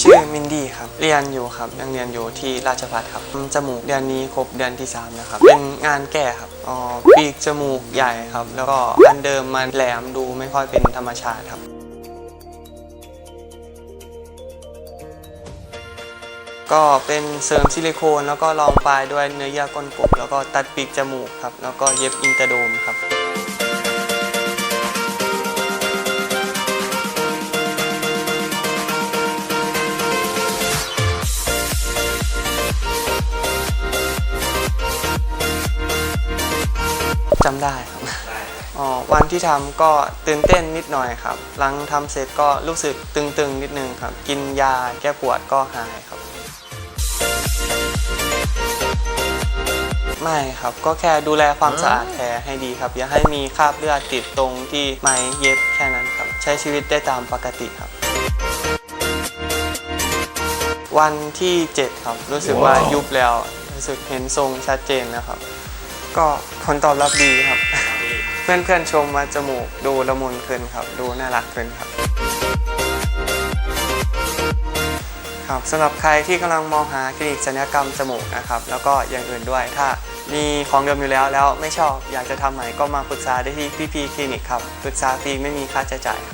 ชื่อมินดี้ครับ เรียนอยู่ครับ ยังเรียนอยู่ที่ราชภัฏครับจมูกเดือนนี้ครบเดือนที่ 3 นะครับ เป็นงานแก้ครับอ๋อปีกจมูกใหญ่ครับ แล้วก็อันเดิมมันแหลมดูไม่ค่อยเป็นธรรมชาติครับ ก็เป็นเสริมซิลิโคนแล้วก็รองปลายด้วยเนื้อเยื่อก้นกบแล้วก็ตัดปีกจมูกครับ แล้วก็เย็บอินเตอร์โดมครับ จำได้ครับอ๋อวันที่ทำก็ตื่นเต้นนิดหน่อยครับ หลังทำเสร็จก็รู้สึกตึงๆนิดนึงครับ กินยาแก้ปวดก็หายครับ ไม่ครับก็แค่ดูแลความสะอาดแผลให้ดีครับ อย่าให้มีคราบเลือดติดตรงที่ไหมเย็บแค่นั้นครับ ใช้ชีวิตได้ตามปกติครับ วันที่ 7 ครับ รู้สึกว่ายุบแล้วรู้สึกเห็นทรงชัดเจนแล้วครับ ก็ผลตอบรับดีครับ เพื่อนๆชมว่าจมูกดูละมุนขึ้นครับ ดูน่ารักขึ้นครับ ครับสำหรับใครที่กำลังมองหาคลินิกศัลยกรรมจมูกนะครับ แล้วก็อย่างอื่นด้วยถ้ามีของเดิมอยู่แล้วแล้วไม่ชอบอยากจะทำใหม่ก็มาปรึกษาได้ที่พี่พีคลินิกครับปรึกษาฟรีไม่มีค่าใช้จ่ายครับ